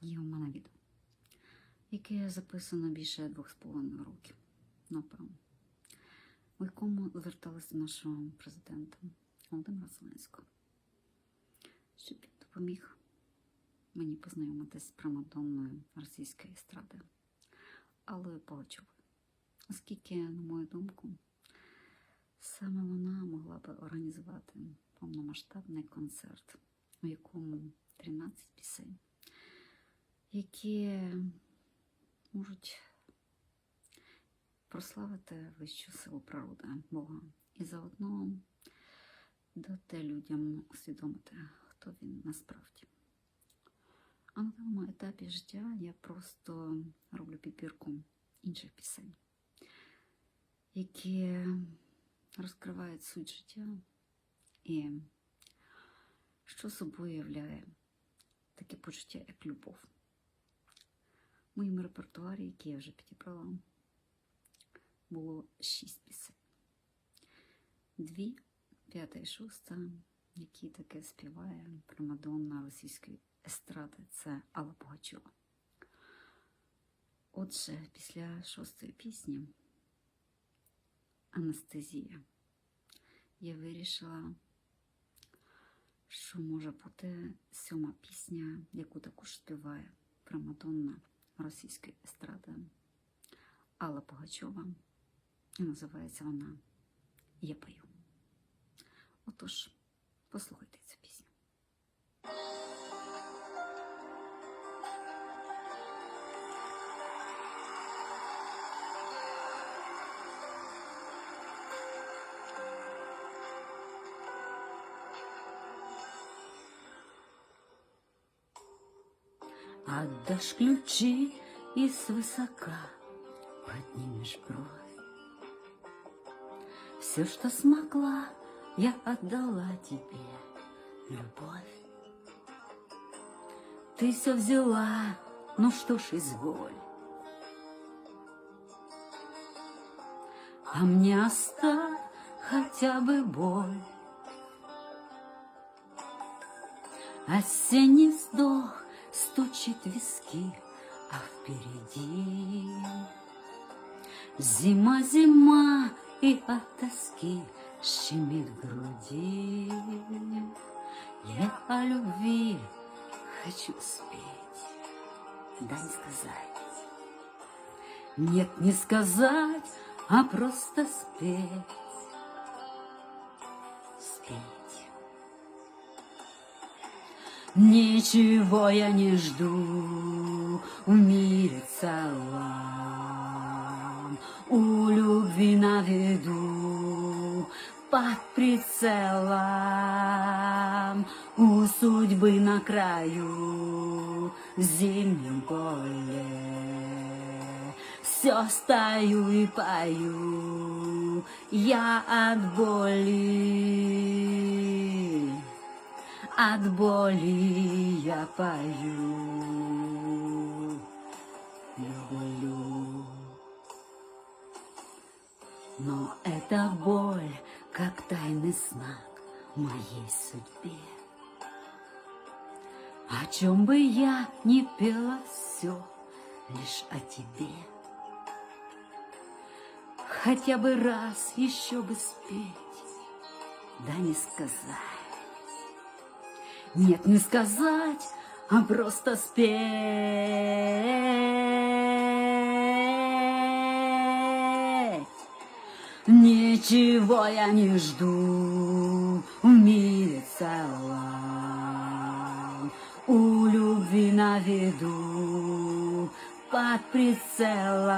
є у мене відео, яке записано більше двох з половиною років, напевно, у якому зверталися до нашого президента Володимира Зеленського, щоб він допоміг мені познайомитись з примадонною російської естради Аллою Пугачовою. Оскільки, на мою думку, саме вона могла би організувати повномасштабний концерт, у якому 13 пісень, які можуть прославити вищу силу природи Бога і заодно дати людям усвідомити, хто він насправді. А на даному етапі життя я просто роблю підбірку інших пісень, які розкривають суть життя і що собою являє таке почуття, як любов. В моєму репертуарі, який я вже підібрала, було шість пісень. Дві, п'ята і шоста, які таке співає примадонна російської естради, це Алла Пугачова. Отже, після шостої пісні Анестезія я вирішила, що може бути сьома пісня, яку також співає примадонна російської естради Алла Пугачова. І називається вона Я пою. Отож, послухайте цю пісню. Отдашь ключи и свысока поднимешь бровь. Все, что смогла, я отдала тебе, любовь. Ты все взяла, ну что ж, изволь. А мне оставь хотя бы боль. Осенний вздох стучит виски, а впереди Зима, зима, и от тоски щемит груди. Я о любви хочу спеть, да не сказать. Нет, не сказать, а просто спеть. Спеть. Ничего я не жду в мире целом, у любви на виду, под прицелом, у судьбы на краю, в зимнем поле. Все стою и пою, я от боли. От боли я пою, люблю. Но эта боль, как тайный знак моей судьбе. О чем бы я ни пела все, лишь о тебе. Хотя бы раз еще бы спеть, да не сказать. Нет, не сказать, а просто спеть. Ничего я не жду в мире целом, у любви на виду, под прицелом,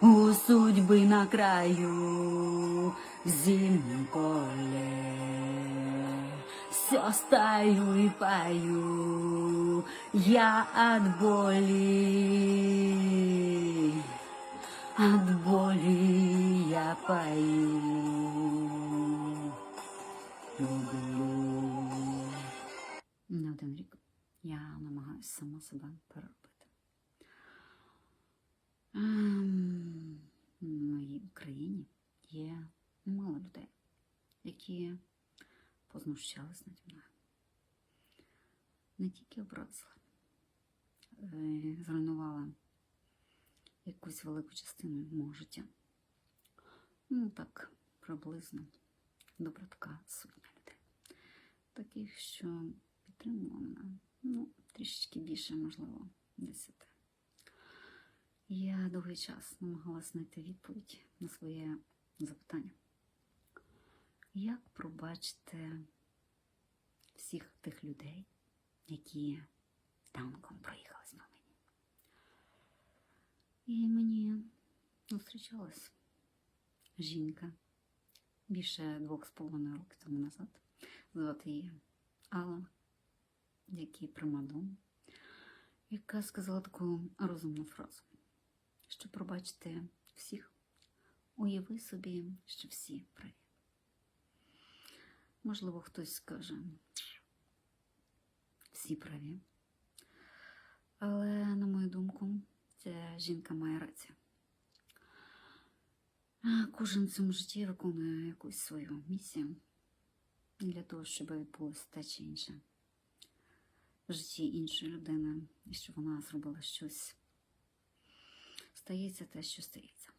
у судьбы на краю, в зимнем поле. Все стою и пою, я от боли, от боли я пою. Не один рік я намагаюся сама себе переробити. Ем, В моїй Україні є мало людей, які познущались наді мною. Не тільки образили, е, зруйнувала якусь велику частину мого життя. Ну, так, приблизно добра така сотня людей. Таких, що підтримувала мене, ну, трішечки більше, можливо, десяти. Я довгий час намагалася знайти відповідь на своє запитання. Як пробачити всіх тих людей, які танком проїхались по мені? І мені зустрічалась жінка більше двох з половиною років тому назад. Звати її Алла, який примадон, яка сказала таку розумну фразу, що пробачити всіх, уяви собі, що всі праві. Можливо, хтось скаже, всі праві. Але, на мою думку, ця жінка має рацію. Кожен в цьому житті виконує якусь свою місію для того, щоб відбулося те чи інше в житті іншої людини, і щоб вона зробила щось. Стається те, що стається.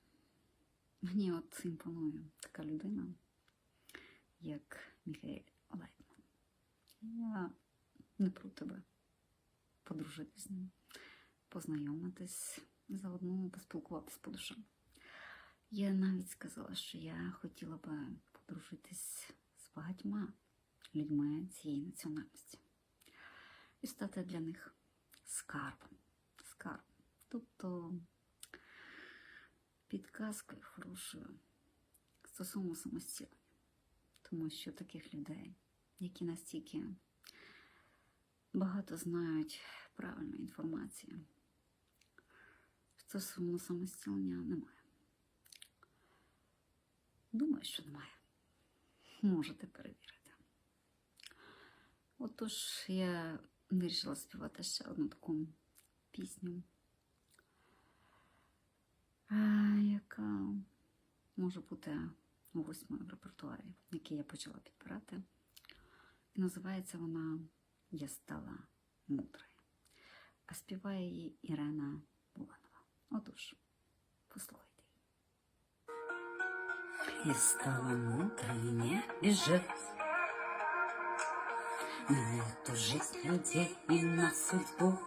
Мені от імпонує така людина, як Міхаель Лайтман. Я не проти тебе подружитись з ним, познайомитись, заодно поспілкуватись по душам. Я навіть сказала, що я хотіла би подружитись з багатьма людьми цієї національності і стати для них скарбом. Скарбом. Тобто підказкою хорошою стосовно самостілення. Тому що таких людей, які настільки багато знають правильної інформації, стосовно самостілення немає. Думаю, що немає. Можете перевірити. Отож, я вирішила співати ще одну таку пісню, е, яка може бути восьмою в репертуарі, який я почала підбирати. І називається вона Я стала мудрою. А співає її Ірена Буланова. Отож, послухайте. Я стала мудрой не бежать На эту жизнь людей и на судьбу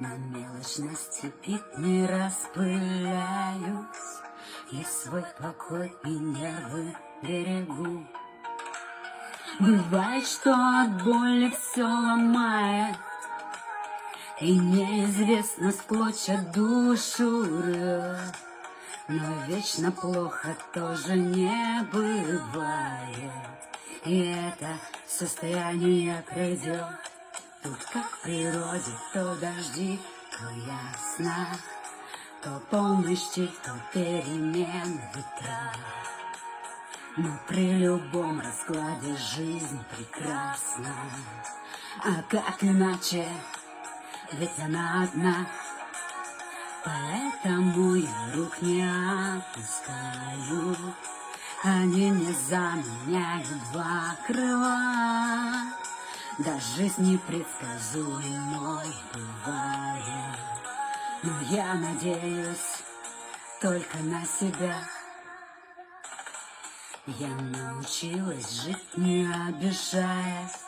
На мелочности бит не распыляюсь И свой покой и нервы берегу Бывает, что от боли все ломает И неизвестно с клочья душу но вечно плохо тоже не бывает. И это состояние пройдет. Тут как в природе, то дожди, то ясно, то полночи, то перемен ветра. Но при любом раскладе жизнь прекрасна. А как иначе? Ведь она одна. Поэтому я рук не опускаю. Они не заменяют два крыла. Да жизнь непредсказуемой бывает. Но я надеюсь только на себя. Я научилась жить не обижаясь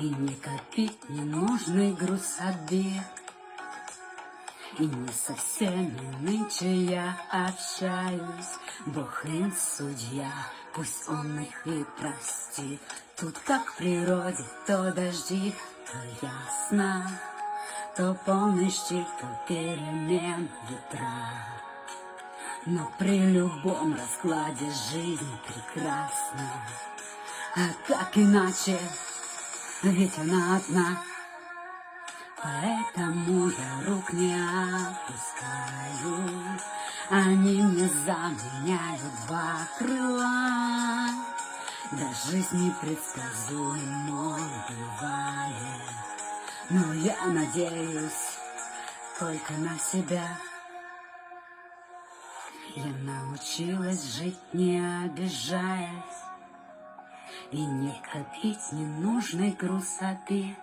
И не копить ненужный груз обид и не со всеми нынче я общаюсь. Бог им судья, пусть он их и простит. Тут как в природе, то дожди, то ясно, то полночи, то перемен ветра. Но при любом раскладе жизнь прекрасна. А как иначе, ведь она одна. Поэтому я рук не опускаю. Они мне заменяют два крыла. Да жизнь непредсказуемой бывает. Но я надеюсь только на себя. Я научилась жить не обижаясь И не копить ненужный груз обид.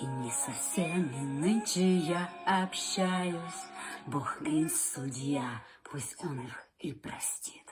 И не со всеми нынче я общаюсь. Бог им судья, пусть он их и простит.